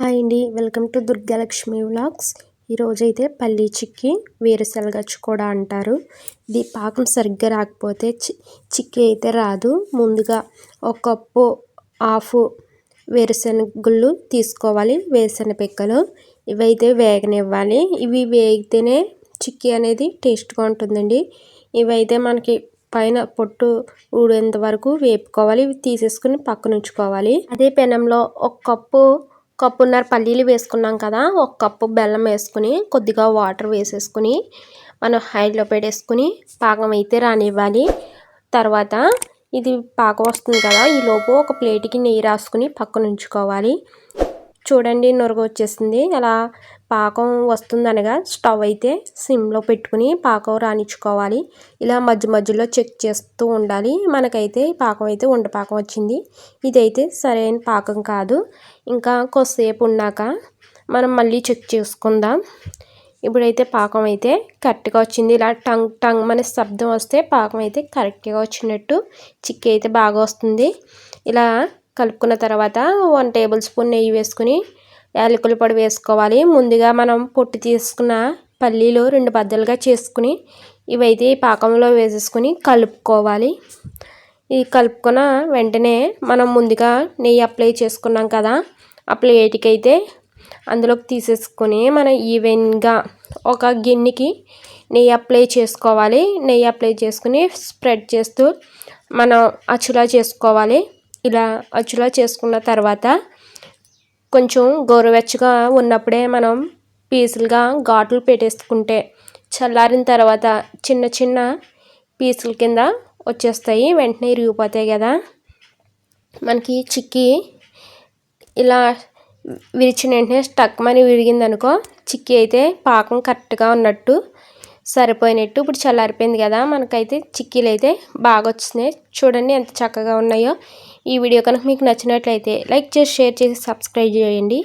Hi అండి welcome to Durgalakshmi vlogs. ఈరోజైతే పల్లీ చిక్కీ వేరుశనగచ్చు కూడా అంటారు. ఇది పాకం సరిగ్గా రాకపోతే చి చిక్కీ అయితే రాదు. ముందుగా ఒక కప్పు హాఫ్ వేరుశనగుళ్ళు తీసుకోవాలి వేరుశనగ పిక్కలు. ఇవైతే వేగనివ్వాలి. ఇవి వేగితేనే చిక్కీ అనేది టేస్ట్గా ఉంటుందండి. ఇవైతే మనకి పైన పొట్టు ఊడేంత వరకు వేపుకోవాలి. ఇవి తీసేసుకుని పక్కన ఉంచుకోవాలి అదే పెనంలో ఒక కప్పు కప్పున్నర పల్లీలు వేసుకున్నాం కదా ఒక కప్పు బెల్లం వేసుకుని కొద్దిగా వాటర్ వేసేసుకుని మనం హైలో పెట్టేసుకుని పాకం అయితే రానివ్వాలి. తర్వాత ఇది పాకం వస్తుంది కదా ఈలోపు ఒక ప్లేట్కి నెయ్యి రాసుకుని పక్కన ఉంచుకోవాలి. చూడండి నురగ వచ్చేసింది. అలా పాకం వస్తుందనగా స్టవ్ అయితే సిమ్లో పెట్టుకుని పాకం రాణించుకోవాలి. ఇలా మధ్య మధ్యలో చెక్ చేస్తూ ఉండాలి. మనకైతే పాకం అయితే ఉండ పాకం వచ్చింది. ఇదైతే సరైన పాకం కాదు. ఇంకా కొద్దిసేపు ఉన్నాక మనం మళ్ళీ చెక్ చేసుకుందాం. ఇప్పుడైతే పాకం అయితే కరెక్ట్గా వచ్చింది. ఇలా టంగ్ టంగ్ మన శబ్దం వస్తే పాకం అయితే కరెక్ట్గా వచ్చినట్టు చిక్కి అయితే బాగా వస్తుంది. ఇలా కలుపుకున్న తర్వాత వన్ టేబుల్ స్పూన్ నెయ్యి వేసుకుని యాలకుల పొడి వేసుకోవాలి. ముందుగా మనం పొట్టు తీసుకున్న పల్లీలు రెండు బద్దలుగా చేసుకుని ఇవైతే పాకంలో వేసేసుకుని కలుపుకోవాలి. ఈ కలుపుకున్న వెంటనే మనం ముందుగా నెయ్యి అప్లై చేసుకున్నాం కదా ఆ ప్లేట్కి అయితే అందులోకి తీసేసుకొని మనం ఈవెన్గా ఒక గిన్నెకి నెయ్యి అప్లై చేసుకోవాలి. నెయ్యి అప్లై చేసుకుని స్ప్రెడ్ చేస్తూ మనం అచ్చులా చేసుకోవాలి. ఇలా అచ్చులా చేసుకున్న తర్వాత కొంచెం గోరువెచ్చగా ఉన్నప్పుడే మనం పీసులుగా ఘాట్లు పెట్టేసుకుంటే చల్లారిన తర్వాత చిన్న చిన్న పీసుల కింద వచ్చేస్తాయి వెంటనే ఇరిగిపోతాయి కదా. మనకి చిక్కీ ఇలా విరిచిన వెంటనే స్టక్ మని విరిగిందనుకో చిక్కీ అయితే పాకం కరెక్ట్గా ఉన్నట్టు సరిపోయినట్టు ఇప్పుడు చల్లారిపోయింది కదా. మనకైతే చిక్కీలు అయితే బాగా వచ్చినాయి. చూడండి ఎంత చక్కగా ఉన్నాయో. ఈ వీడియో కనుక మీకు నచ్చినట్లయితే లైక్ చేసి షేర్ చేసి సబ్స్క్రైబ్ చేయండి.